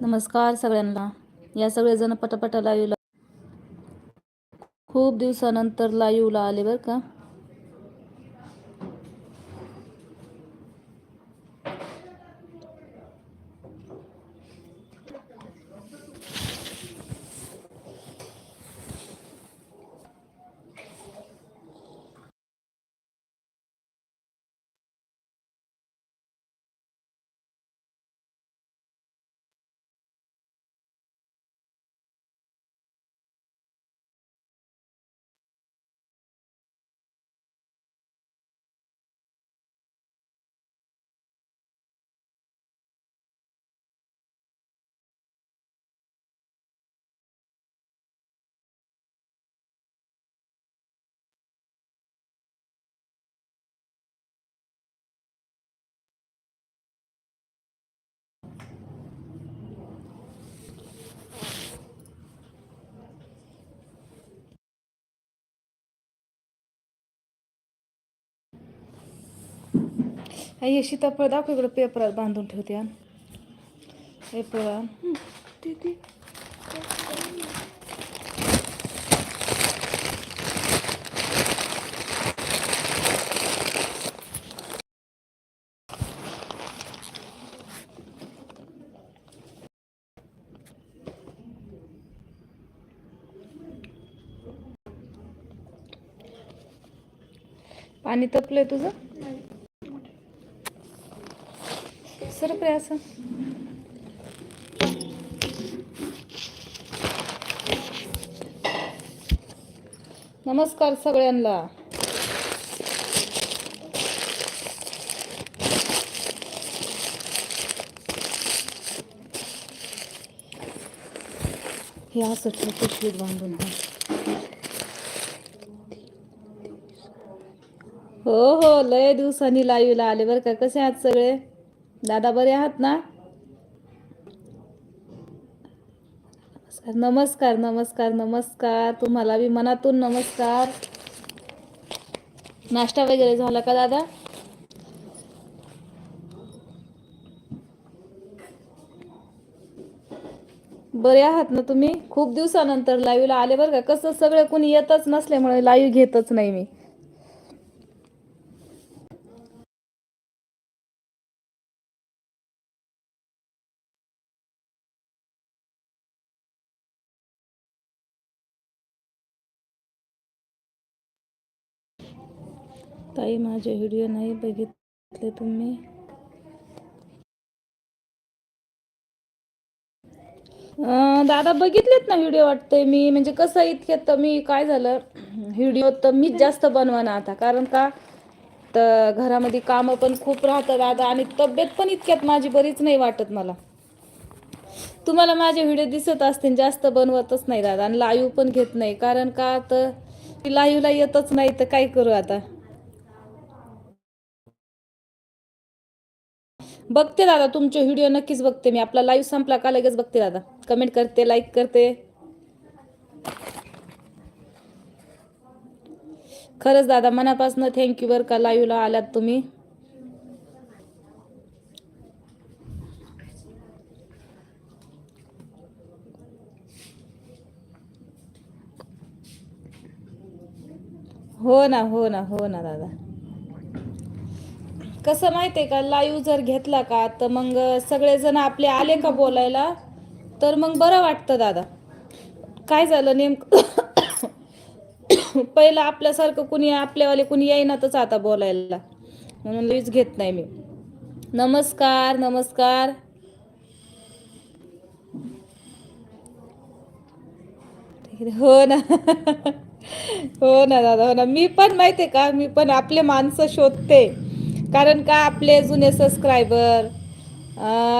नमस्कार सगळ्यांना. या सगळेजण पटापटा लाईव्हला खूप दिवसानंतर लाईव्हला आले बरं का. हे सीताफळ दाखव इकडं पेपरात बांधून ठेवते हा. पेपर हं, ते ते पाणी तपलंय तुझं? सरक असं नमस्कार सगळ्यांना. हे असं पिशवीत बांधून हो हो लय दिवसांनी लाईव्हला आले बरं का. कसे आहात सगळे? दादा बरे आहात ना? नमस्कार नमस्कार नमस्कार तुम्हाला बी मनातून नमस्कार. नाश्ता वगैरे झाला का दादा? बरे आहात ना तुम्ही? खूप दिवसानंतर लाईव्हला आले बरं का? कसं सगळे कोणी येतच नसल्यामुळे लाईव्ह घेतच नाही मी. ताई माझे व्हिडिओ नाही बघितले तुम्ही? दादा बघितलेत ना व्हिडिओ वाटतंय मी. म्हणजे कसं इतक्यात तर मी काय झालं व्हिडिओ तर मीच जास्त बनवा आता. कारण का तर घरामध्ये कामं पण खूप राहतात दादा आणि तब्येत पण इतक्यात माझी बरीच नाही वाटत मला. तुम्हाला माझे व्हिडिओ दिसत असतील जास्त बनवतच नाही दादा आणि लाईव्ह पण घेत नाही. कारण का तर लाईव्हला येतच नाही तर काय करू आता? बघते दादा तुमचे व्हिडिओ नक्कीच बघते मी. आपला लाईव्ह संपला का लगेच बघते दादा. कमेंट करते लाईक करते. खरंच दादा मनापासून थँक्यू बरं का लाईव्हला आलात तुम्ही. हो ना हो ना हो ना दादा. कसं माहितीये का? लाईव्ह जर घेतला का तर मग सगळेजण आपले आले का बोलायला? तर मग बरं वाटतं दादा. काय झालं नेमकं? पहिलं आपल्यासारखं कुणी आपल्यावाले कुणी येईनातच आता बोलायला. म्हणून लाईव्ह घेत नाही मी. नमस्कार नमस्कार. हो ना. हो ना दादा हो ना. मी पण माहिती आहे का? मी पण आपले माणसं शोधते. कारण का आपले जुने सबस्क्रायबर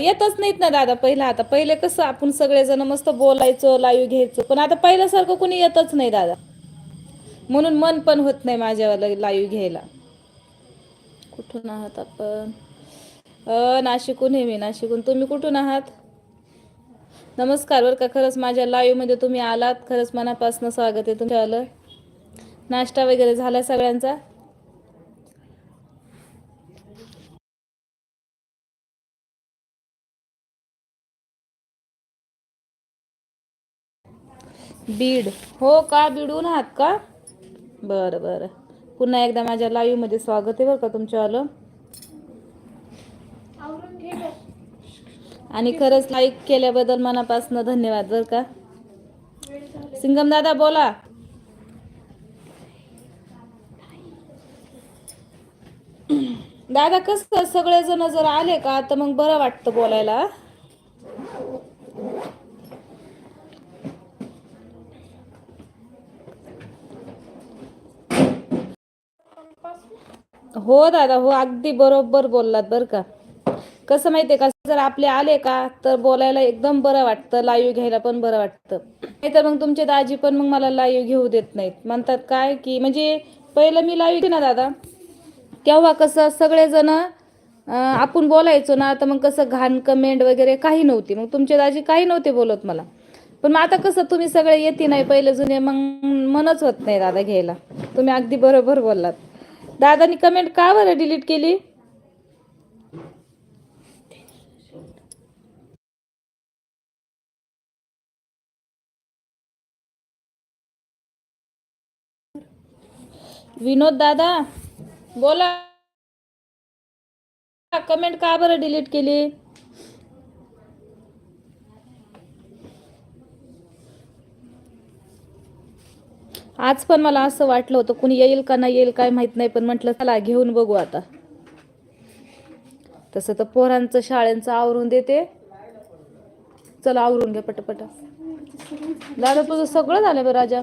येतच नाहीत ना दादा पहिला. आता पहिले कसं आपण सगळेजण मस्त बोलायचो लाईव्ह घ्यायचो. पण आता पहिल्यासारखं कोणी येतच नाही दादा. म्हणून मन पण होत नाही माझ्यावाला लाईव्ह घ्यायला. कुठून आहात आपण? नाशिकून हे मी. नाशिकून तुम्ही कुठून आहात? नमस्कार. बरं का खरंच माझ्या लाईव्हमध्ये तुम्ही आलात. खरंच मनापासून स्वागत आहे तुमच्या आलं नाश्ता वगैरे झाला सगळ्यांचा? बीड. हो का? बीडून आहात का? बरं बरं. पुन्हा एकदा माझ्या लाईव्हमध्ये स्वागत आहे बरं का तुमच्या आलं आणि खरंच लाईक केल्याबद्दल मनापासून धन्यवाद बरं का? सिंगम दादा बोला. दादा कसं सगळेजण जर आले का तर मग बरं वाटतं बोलायला? हो दादा हो अगदी बरोबर बोललात बरं का. कसं माहितीये का जर आपले आले का तर बोलायला एकदम बरं वाटतं लाईव्ह घ्यायला पण बरं वाटतं. नाही तर मग तुमचे दाजी पण मग मला लाईव्ह घेऊ देत नाहीत. म्हणतात काय की म्हणजे पहिलं मी लाईव्ह ना दादा. तेव्हा कसं सगळेजण आपण बोलायचो ना तर मग कसं घाण कमेंट वगैरे काही नव्हती. मग तुमचे दाजी काही नव्हते बोलत मला. पण मग आता कसं तुम्ही सगळे येते नाही पहिले जुने मग मनच होत नाही दादा घ्यायला. तुम्ही अगदी बरोबर बोललात. दादानी कमेंट का बरं डिलीट केली? विनोद दादा बोला. कमेंट का बरं डिलीट केली? आज पण मला असं वाटलं होतं कुणी येईल का नाही येईल काय माहीत नाही पण म्हटलं चला घेऊन बघू आता. तसं तर पोरांचं शाळेंचं आवरून देते. चला आवरून घ्या पटापटा. दादा तुझं सगळं झालं बरं राजा?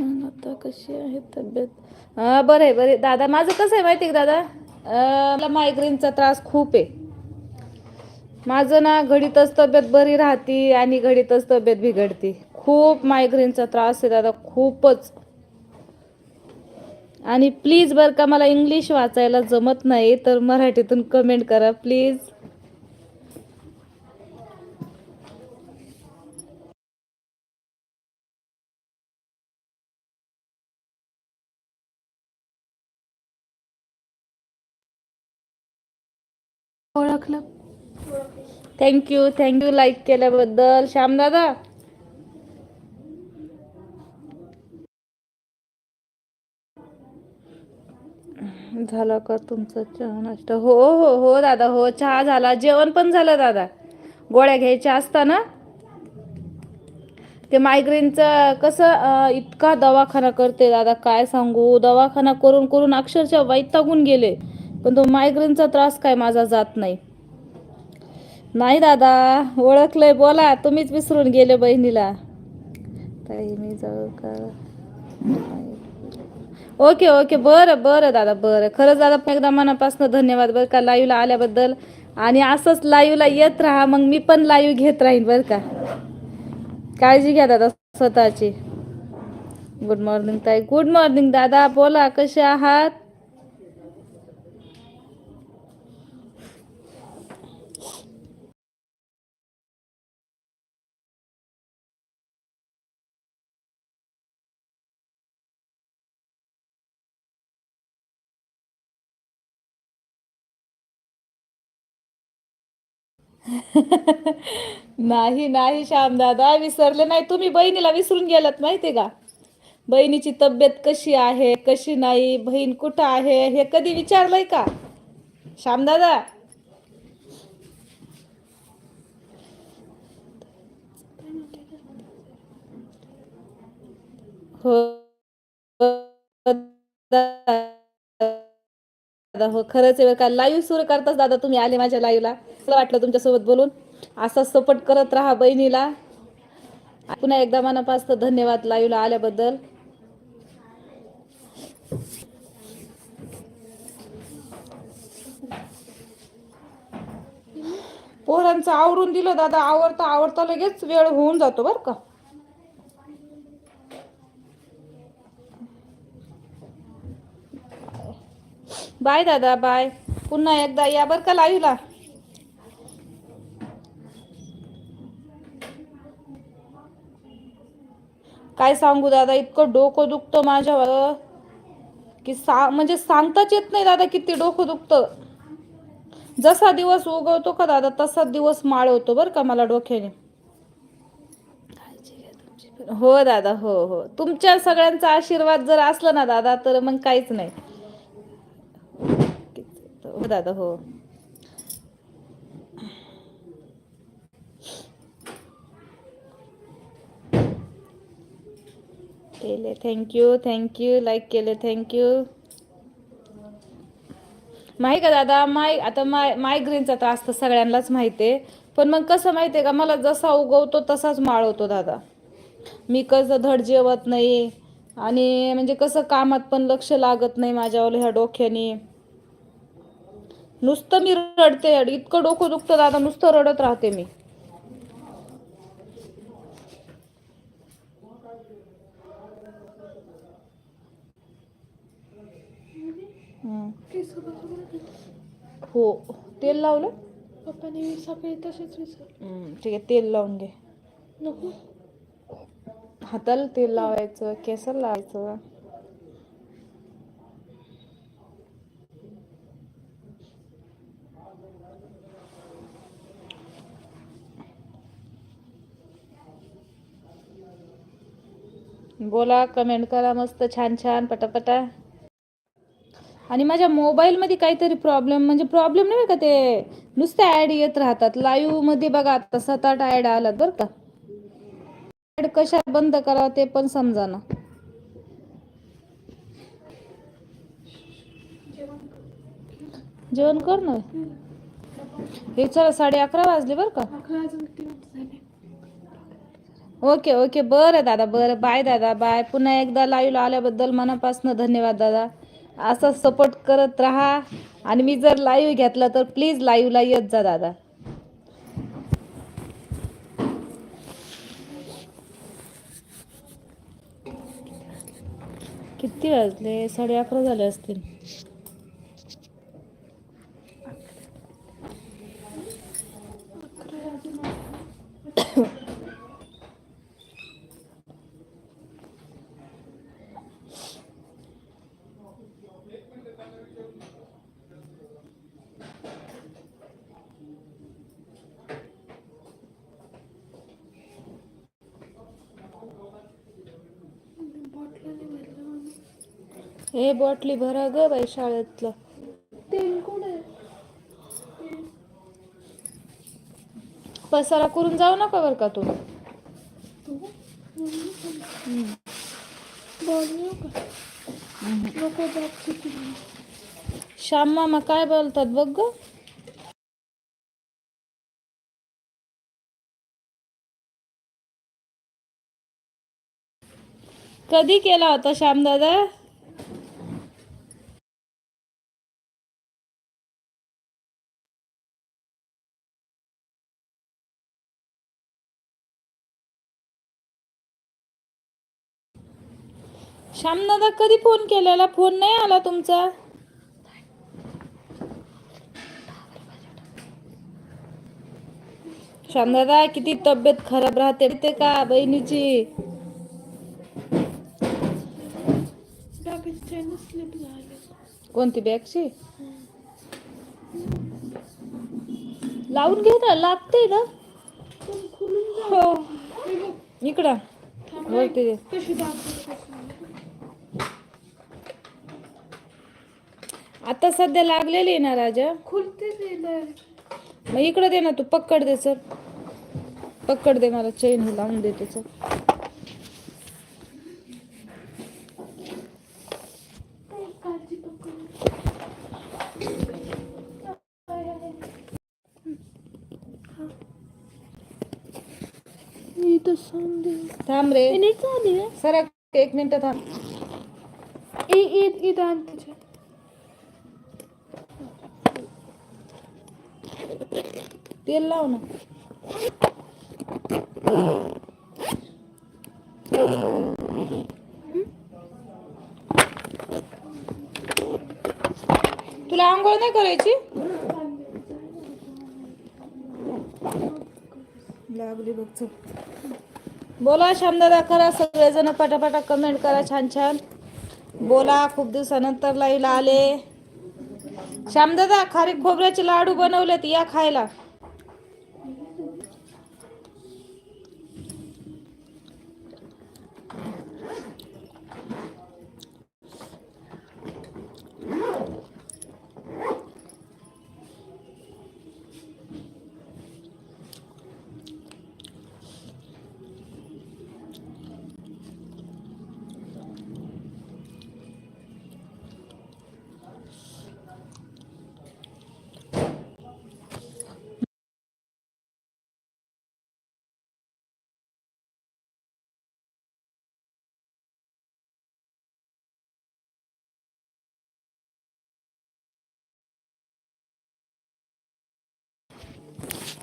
आता कशी आहे तब्येत? हा बरं आहे बरं. दादा माझं कसं आहे माहिती आहे का दादा? मला मायग्रेनचा त्रास खूप आहे. माझं ना घडीतच तब्येत बरी राहती आणि घडीतच तब्येत बिघडती. खूप मायग्रेनचा त्रास आहे दादा खूपच. आणि प्लीज बरं का मला इंग्लिश वाचायला जमत नाही तर मराठीतून कमेंट करा प्लीज ओळखलं. थँक्यू थँक्यू लाईक केल्याबद्दल. श्यामदादा झाला का तुमचा चहा नाश्ता? हो हो हो दादा हो चहा झाला. जेवण पण झालं दादा. गोळ्या घ्यायच्या असताना. ते मायग्रेनचं कसं इतका दवाखाना करते दादा. काय सांगू? दवाखाना करून करून अक्षरशः वैतागून गेले. पण तो मायग्रेनचा त्रास काय माझा जात नाही. नाही दादा ओळखलंय. बोला तुम्हीच विसरून गेले बहिणीला. ताई मी जाऊ का? Okay okay. बरं बरं दादा बरं. खरंच दादा पण एकदा मनापासून धन्यवाद बरं का लाईव्हला आल्याबद्दल. आणि असंच लाईव्हला येत राहा मग मी पण लाईव्ह घेत राहीन बरं का. काळजी घ्या दादा स्वतःची. गुड मॉर्निंग ताई. गुड मॉर्निंग दादा. बोला कसे आहात? नाही नाही श्यामदादा विसरले नाही. तुम्ही बहिणीला विसरून गेलात माहितीये का? बहिणीची तब्येत कशी आहे कशी नाही बहीण कुठं आहे हे कधी विचारलंय का? श्यामदादा? हो, हो दादा हो खरंच आहे का. लाईव्ह सुरू करताच दादा तुम्ही आले माझ्या लाईव्हला मला वाटलं तुमच्यासोबत बोलून. असा सपोर्ट करत राहा बहिणीला. पुन्हा एकदा मनापासून धन्यवाद लाईव्हला आल्याबद्दल. पोरांचं आवरून दिलं दादा. आवडता आवडता लगेच वेळ होऊन जातो बरं का. बाय दादा बाय. पुन्हा एकदा या बरं का लाईव्हला. काय सांगू दादा इतकं डोकं दुखतं माझ्यावर. की सा म्हणजे सांगताच येत नाही दादा किती डोकं दुखतं. जसा दिवस उगवतो का दादा तसा दिवस माळवतो बर बरं का मला डोक्याने. हो दादा हो हो. तुमच्या सगळ्यांचा आशीर्वाद जर असला ना दादा तर मग काहीच नाही. हो दादा हो. केले thank you thank you like केले थँक्यू माही का दादा माय आता माय मायग्रेनचा त्रास तर सगळ्यांनाच माहिती आहे. पण मग कसं माहिती आहे का मला जसा उगवतो तसाच माळवतो दादा. मी कसं धड जेवत नाही आणि म्हणजे कसं कामात पण लक्ष लागत नाही माझ्यावर ह्या डोक्याने. नुसतं मी रडते इतकं डोकं दुखतं दादा नुसतं रडत राहते मी. हो तेल लावलं? पप्पाने सकाळी तसेच ठीक आहे तेल लावून घे. नको. हाताला तेल लावायचं केसाला लावायचं. बोला कमेंट करा मस्त छान छान पटापटा. आणि माझ्या मोबाईलमध्ये काहीतरी प्रॉब्लेम म्हणजे प्रॉब्लेम नाही का ते? नुसते ॲड येत राहतात. लाईव्हमध्ये बघा आता सात आठ ॲड आलात बरं का. ॲड कशा बंद करावं ते पण समजा ना. जेवण कर ना. हे चला साडे अकरा वाजले बरं का अकरा अजून तीन झाले ओके ओके. बरं दादा बरं. बाय दादा बाय पुन्हा एकदा लाईव्हला आल्याबद्दल मनापासून धन्यवाद दादा. असा सपोर्ट करत राहा. आणि मी जर लाईव्ह घेतला तर प्लीज लाईव्हला येत जा दादा. किती वाजले? साडे अकरा झाले असतील. हे बॉटली भरा ग बाई शाळेतलं तेल कोण आहे पसारा करून जाऊ नका बर का तू? श्याम मामा काय बोलतात बघ ग. कधी केला होता श्याम दादा श्याम दादा कधी फोन केलेला? फोन नाही आला तुमचा? श्याम दादा किती तब्येत खराब राहते ते का बहिणीची? कोणती बॅगची? लावून घे ना लागते ना. हो. इकडं. वरती दे. कशी दाखवते आता सध्या लागलेली आहे ना राजा? खुलते मग इकडं दे ना तू पकड दे सर. पकड दे मला चेन ही लावून दे त्याचं थांब रे. सर एक मिनिट थांब. तेल लाव ना. तुला आंघोळ नाही करायची? लागली बघ. बोला श्यामदादा करा सगळेजण पटापटा कमेंट करा छान छान. बोला खूप दिवसानंतर लाईव्हला आले. श्यामदादा खारीक खोबऱ्याचे लाडू बनवलेत या खायला.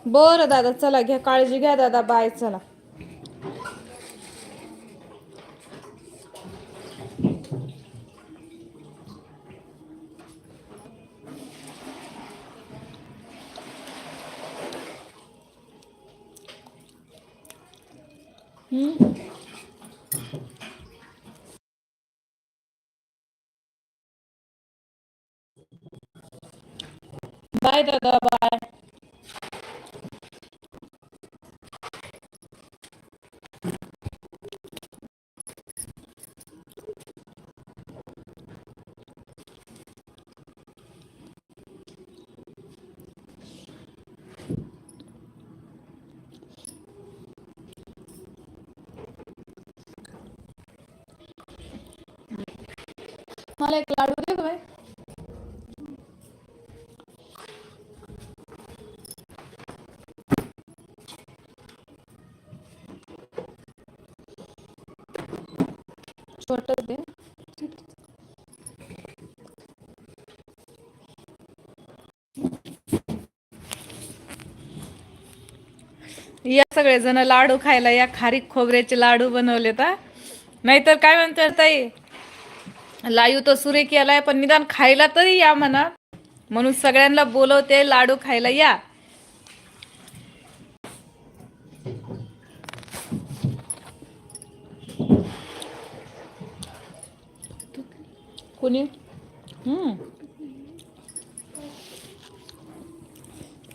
बरं दादा चला घ्या काळजी घ्या दादा बाय चला हम्म. बाय दादा बाय मला एक लाडू दे गं छोटच दे. या सगळेजण लाडू खायला या खारीक खोबऱ्याचे लाडू बनवले तर नाहीतर काय म्हणतात ताई? लायू तो सुरे आलाय पण निदान खायला तरी या म्हणा. म्हणून सगळ्यांना बोलवते लाडू खायला या. कोणी? हम्म.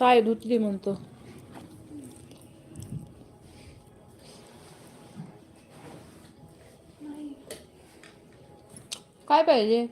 काय धुतली म्हणतो. काय पाहिजे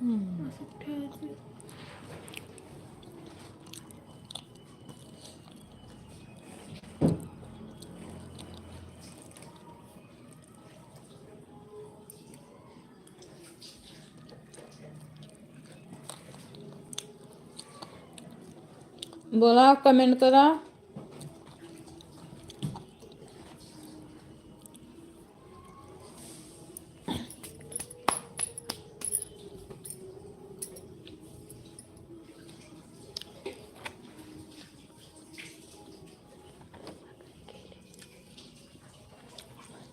हम्म. असं ठेवायचं बोला कमेंट करा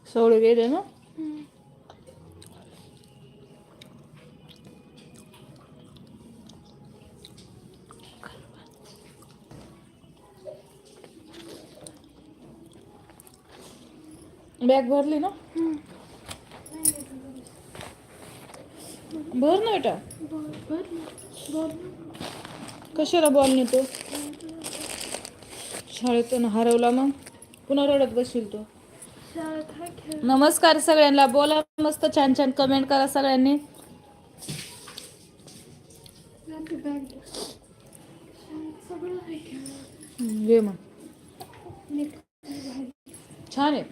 सगळे गेले ना बॅग भरली ना? भर ना बेटा. बॉल कशाला बॉल नेतो? शाळेतून हरवला मग. पुन्हा रडत बसील तो. नमस्कार सगळ्यांना. बोला मस्त छान छान कमेंट करा सगळ्यांनी. घे मग. छान आहे.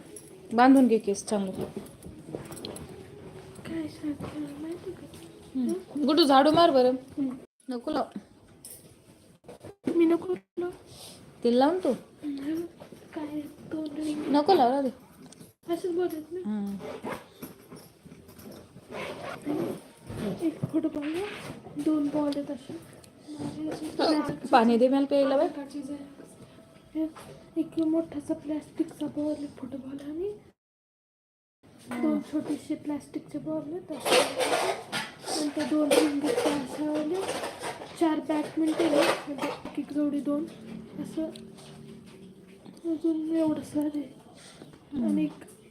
बांधून घे केस चांगलं. गुडू झाडू मार बरं. नको लाव. मी नको बोललो. ते लावून तू. काय नको लाव दे. असंच बोलत ना. एक फुटबॉल आहे, दोन पाणी दे मला प्यायला बाय एक मोठासा प्लॅस्टिकचा बॉल आहे फुटबॉल आणि दोन छोटेसे प्लॅस्टिकचे बॉल. नंतर दोन वाले चार बॅडमिंटन म्हणजे एक एक जोडी दोन. असं अजून एवढं सारे आणि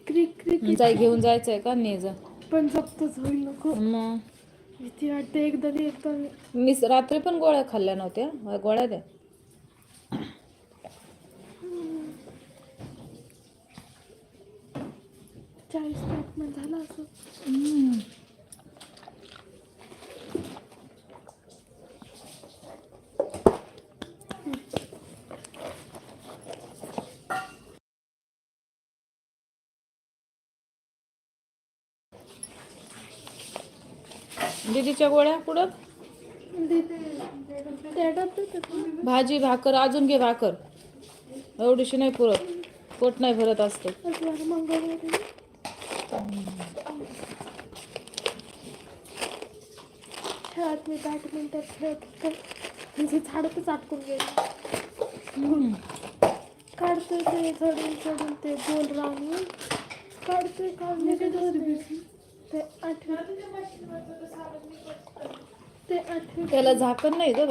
क्रिक क्रिक जाय घेऊन जायचंय का ने जा पण जप्तच होईल नको. मग? भीती वाटते एकदा एकदा. मी रात्री पण गोळ्या खाल्ल्या नव्हत्या. गोळ्या द्या. चाळीस मिनिटमध्ये झाला असं. दीदीच्या गोळ्या पुढत भाजी भाकर अजून घे भाकर. एवढीशी नाही पुरत. पोट नाही भरत असतं. खेळत मी बॅडमिंटन खेळत म्हणजे झाडातच अटकून गेले. काढतोय ते चढून चढून ते गोल राहून. काढतोय काढले ते आठवी ते आठवी त्याला झाकण नाही ग.